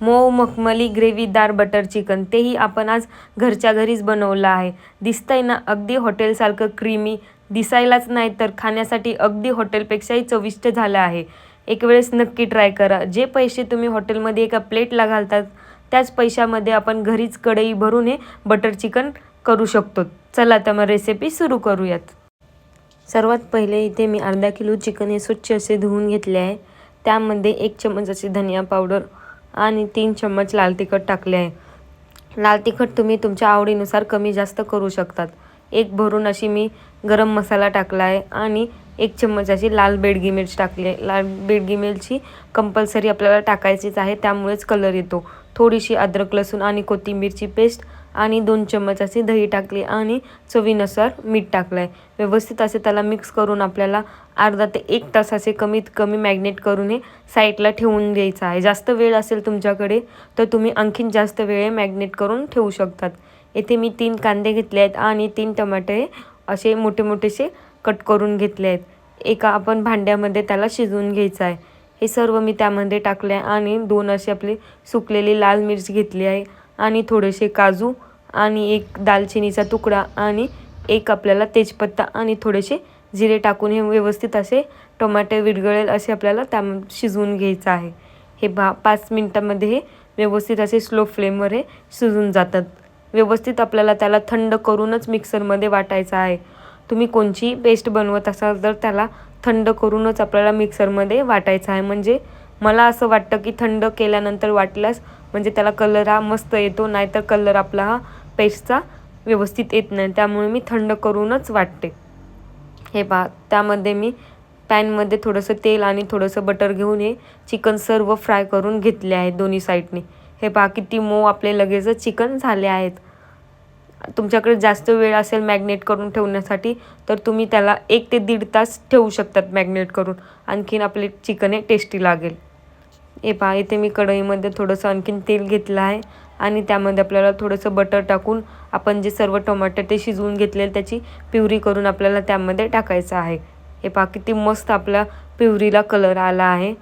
मऊ मखमली ग्रेव्हीदार butter chicken तेही आपण आज घरच्या घरीच बनवलं आहे. दिसतंय ना अगदी हॉटेलसारखं क्रीमी. दिसायलाच नाही तर खाण्यासाठी अगदी हॉटेलपेक्षाही चविष्ट झालं आहे. एक वेळेस नक्की ट्राय करा. जे पैसे तुम्ही हॉटेलमध्ये एका प्लेटला घालतात त्याच पैशामध्ये आपण घरीच कढई भरून हे बटर चिकन करू शकतो. चला तर मग रेसिपी सुरू करूयात. सर्वात पहिले इथे मी अर्धा किलो चिकन हे स्वच्छ असे धुवून घेतले आहे. त्यामध्ये एक चम्मच अशी धनिया पावडर आणि तीन चम्मच लाल तिखट टाकले आहे. लाल तिखट तुम्ही तुमच्या आवडीनुसार कमी जास्त करू शकतात. एक भरून अशी मी गरम मसाला टाकला आहे आणि एक चम्मच अशी लाल बेडगी मिरच टाकली आहे. लाल बेडगी मिरची कंपल्सरी आपल्याला टाकायचीच आहे त्यामुळेच कलर येतो. थोडीशी अद्रक लसूण आणि कोथिंबीरची पेस्ट आणि दोन चम्मच असे दही टाकली आणि चवीनुसार मीठ टाकलं आहे व्यवस्थित असे त्याला मिक्स करून आपल्याला अर्धा ते एक तास असे कमीत कमी मॅग्नेट करून हे साईडला ठेवून द्यायचं आहे. जास्त वेळ असेल तुमच्याकडे तर तुम्ही आणखीन जास्त वेळ मॅग्नेट करून ठेवू शकतात. येथे मी तीन कांदे घेतले आहेत आणि तीन टमाटे असे मोठे मोठेसे कट करून घेतले आहेत. एका आपण भांड्यामध्ये त्याला शिजवून घ्यायचं आहे. हे सर्व मी त्यामध्ये टाकले आहे आणि दोन असे आपले सुकलेली लाल मिरच घेतली आहे. आणि थोडेसे काजू आणि एक दालचिनीचा तुकडा आणि एक आपल्याला तेजपत्ता आणि थोडेसे जिरे टाकून हे व्यवस्थित असे टोमॅटो विरघळेल असे आपल्याला त्या शिजवून घ्यायचं आहे. हे भा पाच मिनटामध्ये हे व्यवस्थित असे स्लो फ्लेमवर हे शिजून जातात. व्यवस्थित आपल्याला त्याला थंड करूनच मिक्सरमध्ये वाटायचं आहे. तुम्ही कोणची पेस्ट बनवत असाल तर त्याला थंड करूनच आपल्याला मिक्सरमध्ये वाटायचं आहे. म्हणजे मला असं वाटतं की थंड केल्यानंतर वाटल्यास म्हणजे त्याला कलर हा मस्त येतो नाहीतर कलर आपला हा पेस्टचा व्यवस्थित येत नाही. त्यामुळे मी थंड करूनच वाटते. हे पहा त्यामध्ये मी पॅनमध्ये थोडंसं तेल आणि थोडंसं बटर घेऊन हे चिकन सर्व फ्राय करून घेतले आहे दोन्ही साईडने. हे पहा किती मऊ आपले लगेचच चिकन झाले आहेत. तुमच्याकडे जास्त वेळ असेल मॅग्नेट करून ठेवण्यासाठी तर तुम्ही त्याला एक ते दीड तास ठेवू शकतात मॅग्नेट करून. आणखीन आपले चिकन हे टेस्टी लागेल. हे पहा इथे मी कढईमध्ये थोडंसं आणखीन तेल घेतलं आहे आणि त्यामध्ये आपल्याला थोडंसं बटर टाकून आपण जे सर्व टोमॅटो ते शिजवून घेतलेलं त्याची प्युरी करून आपल्याला त्यामध्ये टाकायचं आहे. हे पहा किती मस्त आपल्या प्युरीला कलर आला आहे.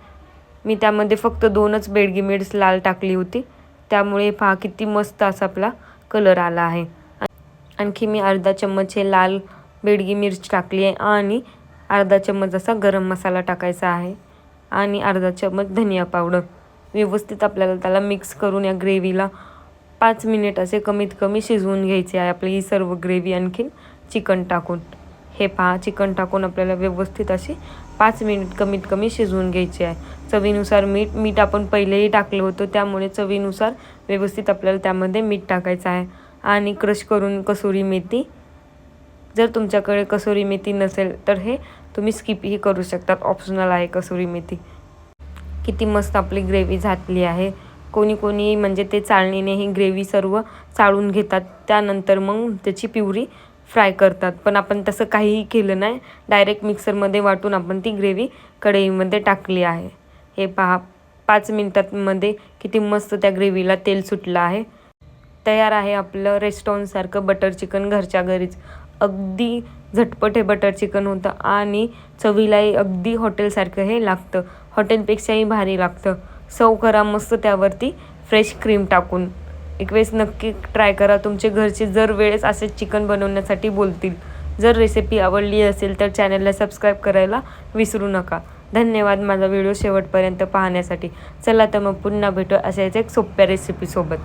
मी त्यामध्ये फक्त दोनच बेडगी मिर्च लाल टाकली होती. त्यामुळे पहा किती मस्त असा आपला कलर आला आहे. आणखी मी अर्धा चम्मच हे लाल बेडगी मिर्च टाकली आहे आणि अर्धा चम्मच असा गरम मसाला टाकायचा आहे. आणि अर्धा चम्मच धनिया पावडर. व्यवस्थित आपल्याला त्याला मिक्स करून या ग्रेव्हीला पाच मिनिट असे कमीत कमी शिजवून घ्यायचे आहे. आपली ही सर्व ग्रेव्ही आणखीन चिकन टाकून. हे पहा चिकन टाकून आपल्याला व्यवस्थित अशी पाच मिनिट कमीत कमी शिजवून घ्यायची आहे. चवीनुसार मीठ मीठ आपण पहिलेही टाकलं होतं त्यामुळे चवीनुसार व्यवस्थित आपल्याला त्यामध्ये मीठ टाकायचं आहे. आणि क्रश करून कसुरी मेथी. जर तुमच्याकडे कसुरी मेथी नसेल तर हे तुम्ही स्किपही करू शकतात. ऑप्शनल आहे कसुरी मेथी? किती मस्त आपली ग्रेव्ही झाकली आहे. कोणी कोणी म्हणजे ते चाळणीने ही ग्रेव्ही सर्व चाळून घेतात. त्यानंतर मग त्याची पिवरी फ्राय करतात. पण आपण तसं काहीही केलं नाही. डायरेक्ट मिक्सरमध्ये वाटून आपण ती ग्रेव्ही कढईमध्ये टाकली आहे. हे पहा पाच मिनटांमध्ये किती मस्त त्या ग्रेव्हीला तेल सुटलं आहे. तयार आहे आपलं रेस्टॉरंटसारखं बटर चिकन घरच्या घरीच. अगदी झटपट हे बटर चिकन होतं आणि चवीलाही अगदी हॉटेलसारखं हे लागतं. हॉटेलपेक्षाही भारी लागतं. सव करा मस्त त्यावरती फ्रेश क्रीम टाकून. एक वेळेस नक्की ट्राय करा. तुमचे घरचे जर वेळेस असे चिकन बनवण्यासाठी बोलतील. जर रेसिपी आवडली असेल तर चॅनलला सबस्क्राईब करायला विसरू नका. धन्यवाद माझा व्हिडिओ शेवटपर्यंत पाहण्यासाठी. चला तर मग पुन्हा भेटू अशाच एक सोप्या रेसिपीसोबत